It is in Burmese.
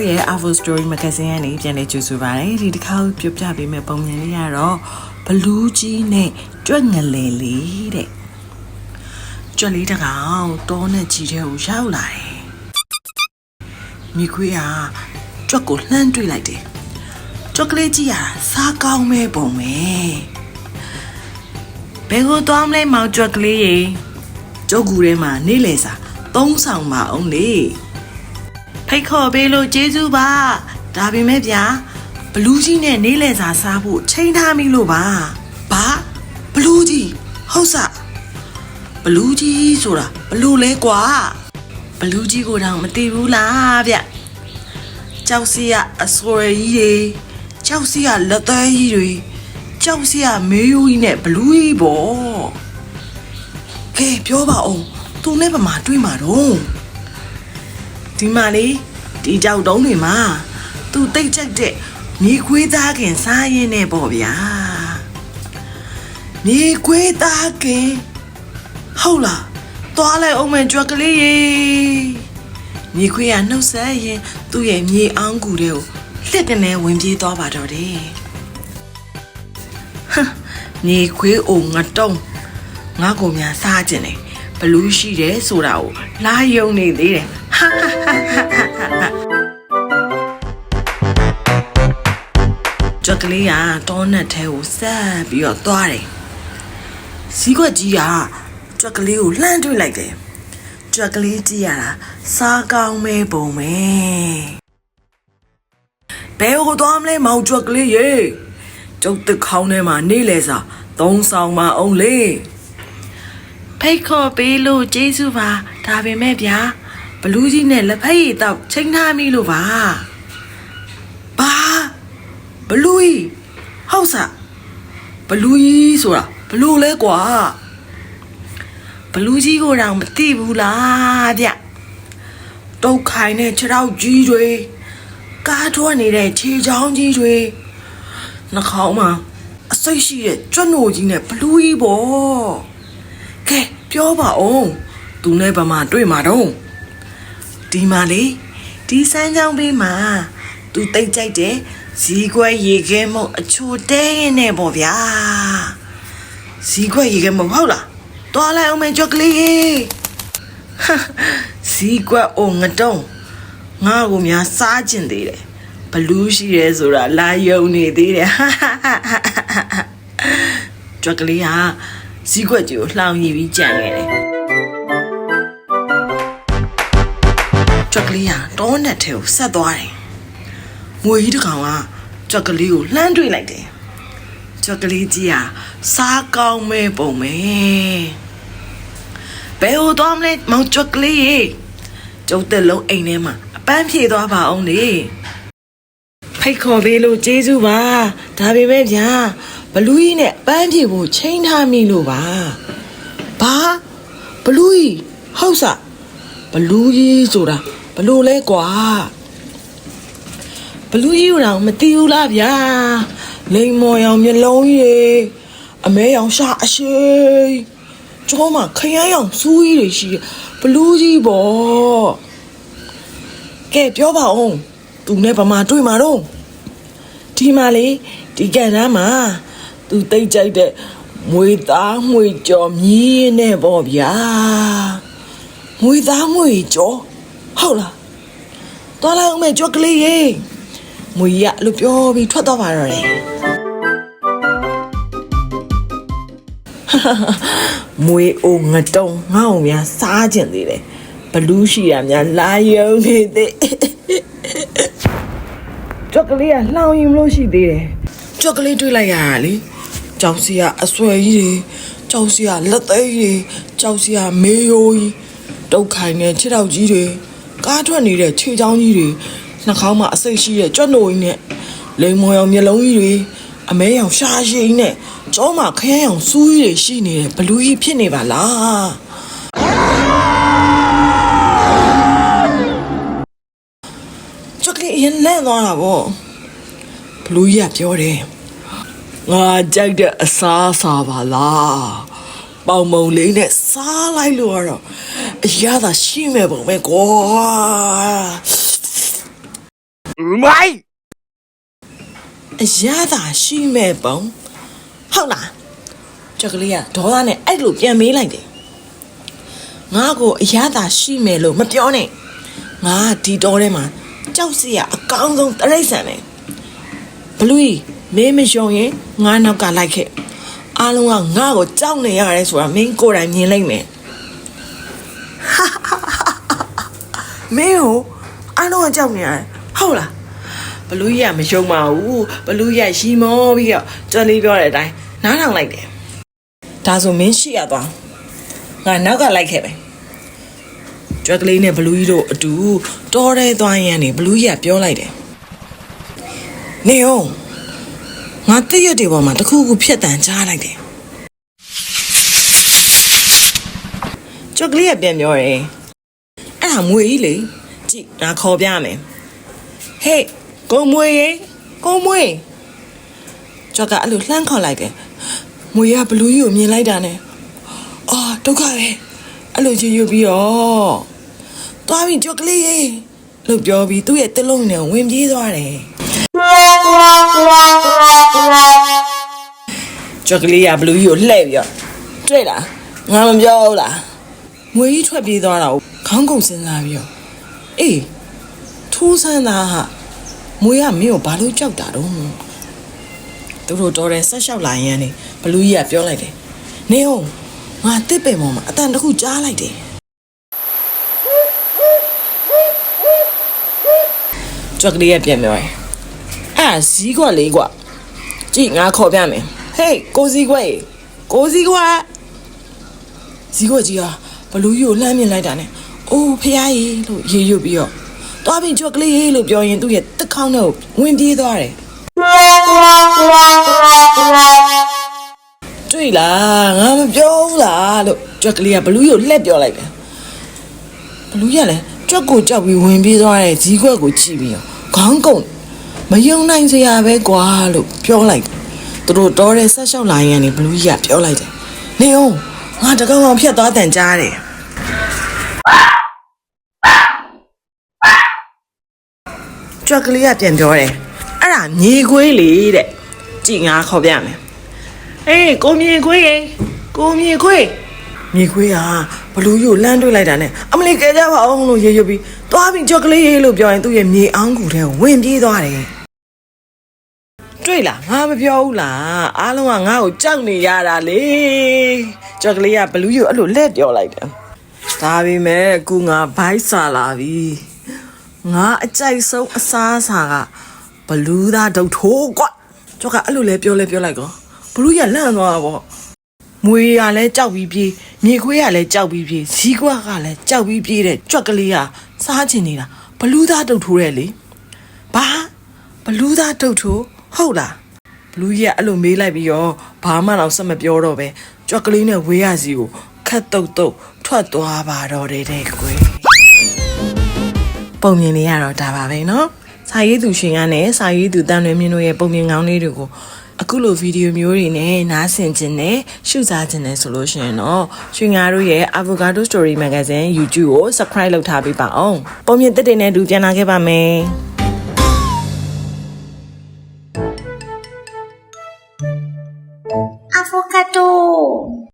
တို့ရဲ့ Avo Story Magazine ကနေပြန်လည်ကြိုဆိုပါရစေဒီတစ်ခါပြောပြပေးမယ့်ပုံမြင်လေးကတော့ဘလူးကြီးနဲ့ကြွက်ငလဲလေးတဲ့ကြွက်လေးတစ်ကောင်တောနဲ့ကြီးတဲ့ကိုရောက်လာတယ်မိခွေးကကြွက်ကိုလှမ်းတွေ့လိုက်တယ်ကြွက်ကလေးကြီးကစားကောင်းမဲ့ပုံပဲဘယ်ကိုသွားမလဲမောင်ကြွက်ကလေးရေကျုပ်ကူထဲမှာနေလေစာသုံးဆောင်ပါအောင်လေ ဖိတ်ခေါ်ပေးလို့ကျေးဇူးပါဒါပေမဲ့ဗျာဘလူးကြီးနဲ့နေလဲစာစားဖို့ချိန်ထားမိလို့ပါဘာဘလူးကြီးဟုတ်စဘလူးကြီးဆိုတာဘလူလဲကွာဘလူးကြီးကိုတော့မသိဘူးလားဗျကြောက်စီရအစွဲကြီးတွေကြောက်စီရလက်သေးကြီးတွေကြောက်စီရမေးယိုးကြီးနဲ့ဘလူးကြီးပေါ့ကဲပြောပါအောင်သူနဲ့ဗမာတွေ့မှာတော့ ဒီမှာလေဒီကြောက်တုံးတွေမှာသူတိတ်ကြိုက်တဲ့မြေခွေးသားခင်စားရင်းနဲ့ပေါ့ဗျာမြေခွေးသားခင်ဟုတ်လားသွားလိုက်အောင်မယ်ကြွက်ကလေးရေမြေခွေးကနှုတ်ဆက်ရင်သူ့ရဲ့မြေအောင်ကူတွေကိုလက်ကနေဝင်ပြေးသွားပါတော့တယ်ဟမ်မြေခွေးအိုငတုံးငါကိုများစားခြင်းတယ်ဘလူးရှိတယ်ဆိုတာကိုလာယုံနေသေးတယ် ကြွက်ကလေးကတောနက်ထဲကိုဆက်ပြီးတော့သွားတယ်။စီးခွက်ကြီးကကြွက်ကလေးကိုလှမ်းတွေ့လိုက်တယ်။ကြွက်ကလေးကြည့်ရတာစားကောင်းမဲပုံပဲ။ဘယ်ဟိုသွားမလဲမောင်ကြွက်ကလေးရေ။ကျုပ်တစ်ခေါင်းထဲမှာနေလေစာသုံးဆောင်မအောင်လေ။ဖိတ်ခေါ်ပေးလို့ကျေးဇူးပါဒါပေမဲ့ဗျာ ဘလူးကြီးနဲ့လက်ဖက်ရည်တော့ချိန်ထားမိလို့ပါ။ဘာဘလူးကြီးဟုတ်စားဘလူးကြီးဆိုတာဘလူးလဲကွာဘလူးကြီးကိုတော့မသိဘူးလားဗျတုတ်ခိုင်တဲ့ခြေထောက်ကြီးတွေကားထွက်နေတဲ့ခြေချောင်းကြီးတွေနှာခေါင်းမှာအစိတ်ရှိတဲ့ကျွတ်နိုကြီးနဲ့ဘလူးကြီးပေါ့ကဲပြောပါအောင်သူနဲ့ဗမာတွေ့မှာတော့ ဒီမှာလေဒီစမ်းချောင်းပေးမှာသူတိတ်ကြိုက်တယ်ဇီးခွဲရေခဲမုတ်အချိုတဲရင်နဲ့ပေါ့ဗျာဇီးခွဲရေခဲမုတ်ဟုတ်လားတွားလိုက်အောင်မယ်ကြောက်ကလေးရေဟာဇီးခွဲအိုငတုံးငါ့ကိုများစားကျင်သေးတယ်ဘလူးရှိရဲဆိုတာလာယုံနေသေးတယ်ဟာဟာဟာဟာကြောက်ကလေးကဇီးခွက်ကြီးကိုလှောင်ရည်ပြီးကြံခဲ့တယ် ကြောက်ကလေးကတောနဲ့ထဲကိုဆက်သွားတယ်ငွေကြီးတစ်ကောင်ကကြွက်ကလေးကိုလှမ်းတွေ့လိုက်တယ်ကြွက်ကလေးကြီးဟာစားကောင်းမဲ့ပုံပဲဘယ်ဟိုသွားမလဲမောင်ကြွက်ကလေးရေကျုပ်တက်လုံးအိမ်ထဲမှာအပန်းဖြေသွားပါအောင်လေဖိတ်ခေါ်ပေးလို့ကျေးဇူးပါဒါပေမဲ့ဗျာဘလူးကြီးနဲ့အပန်းဖြေဖို့ချိန်ထားမိလို့ပါဘာဘလူးကြီးဟုတ်စဘလူးကြီးဆိုတာ ဘလို့လဲကွာဘလူးကြီးကိုတော့မသိဘူးလားဗျာလိမ်မော်ရောင်မျက်လုံးကြီးအမဲရောင်ရှာအရှိကျောင်းမှာခရမ်းရောင်စူးကြီးတွေရှိတယ်ဘလူးကြီးပေါ့ကဲပြောပါဦးသူနဲ့ဗမာတွေ့မှာတော့ဒီမှာလေဒီကန်တန်းမှာသူတိတ်ကြိုက်တဲ့မွေသားမွေကြော်မြင်းနဲ့ပေါ့ဗျာမွေသားမွေကြော် ဟုတ်လားတော်လိုက်အောင်မေကြော်ကလေးရေငွေရလို့ပြောပြီးထွက်တော့ပါတော့တယ်မွေအိုငတုံငါ့ကိုများစားကျင်သေးတယ်ဘလူးရှိရများလာယုံနေသေးကြောက်ကလေးကလှောင်ရင်မလို့ရှိသေးတယ်ကြောက်ကလေးတွေးလိုက်ရတာလေကြောက်စီကအဆွဲကြီးတွေကြောက်စီကလက်သေးကြီးတွေကြောက်စီကမေးယိုးကြီးတုတ်ခိုင်တဲ့ခြေထောက်ကြီးတွေ ကားထွက်နေတဲ့ခြေချောင်းကြီးတွေနှာခေါင်းမှာအစိတ်ရှိတဲ့ကြွက်နိုကြီးနဲ့လိမ်မော်ရောင်မျက်လုံးကြီးတွေအမဲရောင်ရှားရှိနဲ့ကျောင်းမှာခရမ်းရောင်စူးကြီးတွေရှိနေတယ်ဘလူးကြီးဖြစ်နေပါလားကြွက်ကလေးအရင်လန့်သွားတာပေါ့ဘလူးကြီးကပြောတယ်ငါကြိုက်တဲ့အစားအစာပါလားပေါင်မုံလေးနဲ့စားလိုက်လို့ကတော့ အရသာရှိမဲ့ပုံပဲကွာမိုင်းအရသာရှိမဲ့ပုံဟုတ်လားကြောက်ကလေးကဒေါသနဲ့အဲ့လိုပြန်မေးလိုက်တယ်ငါကိုအရသာရှိမယ်လို့မပြောနဲ့ငါကဒီတော်ထဲမှာကြောက်စရာအကောင်းဆုံးတရိတ်ဆန်ပဲဘလူးကြီးမင်းမယုံရင်ငါနောက်ကလိုက်ခဲ့အားလုံးကငါ့ကိုကြောက်နေရတယ်ဆိုတာမင်းကိုယ်တိုင်မြင်လိုက်မယ် မင်းကိုအားလုံးကကြောက်နေရတယ်ဟုတ်လားဘလူးကြီးကမယုံပါဘူးဘလူးကြီးကရီမောပြီးတော့ကြော်လေးပြောတဲ့အတိုင်းနားထောင်လိုက်တယ်ဒါဆိုမင်းရှိရသွားငါနောက်ကလိုက်ခဲ့ပဲကြွက်ကလေးနဲ့ဘလူးကြီးတို့အတူတော်ရဲသွားရန်နေဘလူးကြီးကပြောလိုက်တယ်နေအောင်ငါတည့်ရက်တွေပေါ်မှာတစ်ခုခုဖြတ်တန်ကြားလိုက်တယ် ကြွက်ကလေးကပြန်ပြောတယ်အဲ့ဒါမွေကြီးလေကြည့်ငါခေါ်ပြမယ်ဟေးကိုမွေရေကိုမွေကြောက်ကအဲ့လိုလှမ်းခေါ်လိုက်တယ်မွေကဘလူးကြီးကိုမြင်လိုက်တာနဲ့အာဒုက္ခပဲအဲ့လိုချရွပြီးတော့သွားပြီကြောက်ကလေးရေလို့ပြောပြီးသူ့ရဲ့တစ်လုံးနဲ့ဝင်ပြေးသွားတယ်ကြောက်ကလေးကဘလူးကြီးကိုလှည့်ပြီးတော့တွေ့လားငါမပြောဘူးလား ငွေကြီးထွက်ပြေးသွားတာကိုခေါင်းကုန်စဉ်းစားပြီးတော့အေးထူးဆန်းတာဟာမွေကမင်းကိုဘာလို့ကြောက်တာတော့သူတို့တော်တယ်ဆက်လျှောက်လာရင်နေဘလူးကြီးကပြောလိုက်တယ်နေအောင်ငါတစ်ပင်ပေါ်မှာအတန်တစ်ခုကြားလိုက်တယ်ကြွက်ကလေးကပြန်ပြောတယ်အဲ့ဒါဇီးကွက်လေးကွကြည့်ငါခေါ်ပြမယ်ဟေးကိုဇီးကွက်ရေကိုဇီးကွက်ဇီးခွက်ကြီးဟာ ဘလူးကြီးကိုလှမ်းမြင်လိုက်တာနဲ့အိုးဖះကြီးလို့ရေရွတ်ပြီးတော့သွားပြီကြွက်ကလေးလို့ပြောရင်သူ့ရဲ့တက်ခေါင်းနဲ့ဝင်ပြေးသွားတယ်တွေ့လားငါမပြောဘူးလားလို့ကြွက်ကလေးကဘလူးကြီးကိုလှက်ပြောလိုက်တယ်ဘလူးကြီးကလည်းကြွက်ကိုကြောက်ပြီးဝင်ပြေးသွားတဲ့ဇီးခွက်ကိုကြည့်ပြီးတော့ခေါင်းကုန်မယုံနိုင်စရာပဲကွာလို့ပြောလိုက်တယ်သူတို့တော်တဲ့ဆက်လျှောက်လာရင်ကနေဘလူးကြီးကပြောလိုက်တယ်နေအောင် ငါတကောင်ကောင်ဖြတ်သွားတန်ကြားတယ်ကြွက်ကလေးကပြန်ပြောတယ်အဲ့ဒါမြေခွေးလေတဲ့ကြည်ငါခေါ်ပြမယ်အေးကိုမြေခွေးရေကိုမြေခွေးမြေခွေးဟာဘလူးကြီးကိုလှမ်းတွေ့လိုက်တာနဲ့အမလေးကဲကြပါအောင်လို့ရေရွတ်ပြီးသွားပြီးကြွက်ကလေးရေလို့ပြောရင်သူ့ရဲ့မြေအောင်ကူထဲကိုဝင်ပြေးသွားတယ် တွေ့လားငါမပြောဘူးလားအားလုံးကငါ့ကိုကြောက်နေရတာလေကြွက်ကလေးကဘလူးကြီးကိုအဲ့လိုလက်ပြောလိုက်တယ်ဒါပေမဲ့အခုငါဘိုက်စာလာပြီငါအကြိုက်ဆုံးအစားအစာကဘလူးသားဒုတ်ထိုးကွကြွက်ကအဲ့လိုလဲပြောလဲပြောလိုက်ကောဘလူးကြီးကလန့်သွားတာပေါ့မွေရလဲကြောက်ပြီးပြေးမြေခွေးရလဲကြောက်ပြီးပြေးဇီးကွက်ကလည်းကြောက်ပြီးပြေးတဲ့ကြွက်ကလေးကစားချင်နေတာဘလူးသားဒုတ်ထိုးတဲ့လေဘာဘလူးသားဒုတ်ထိုး ဟုတ်လား ဘလူးကြီးကအဲ့လိုမေးလိုက်ပြီးတော့ဘာမှတော့ဆက်မပြောတော့ပဲကြွက်ကလေးနဲ့ဝေးရစီကိုခတ်တုတ်တုတ်ထွက်သွားပါတော့တယ်တဲ့ကွယ်ပုံမြင်လေးရတော့ဒါပါပဲเนาะစာရေးသူရှင်ကနဲ့စာရေးသူတန်လွင်မြင့်တို့ရဲ့ပုံမြင်ကောင်းလေးတွေကိုအခုလိုဗီဒီယိုမျိုးတွေနဲ့နားဆင်ခြင်းနဲ့ရှုစားခြင်းနဲ့ဆိုလို့ရှိရင်တော့ရွှေငါတို့ရဲ့ Avocado Story Magazine YouTube ကို Subscribe လုပ်ထားပေးပါအောင်ပုံမြင်တက်တဲ့နဲ့အတူပြန်လာခဲ့ပါမယ်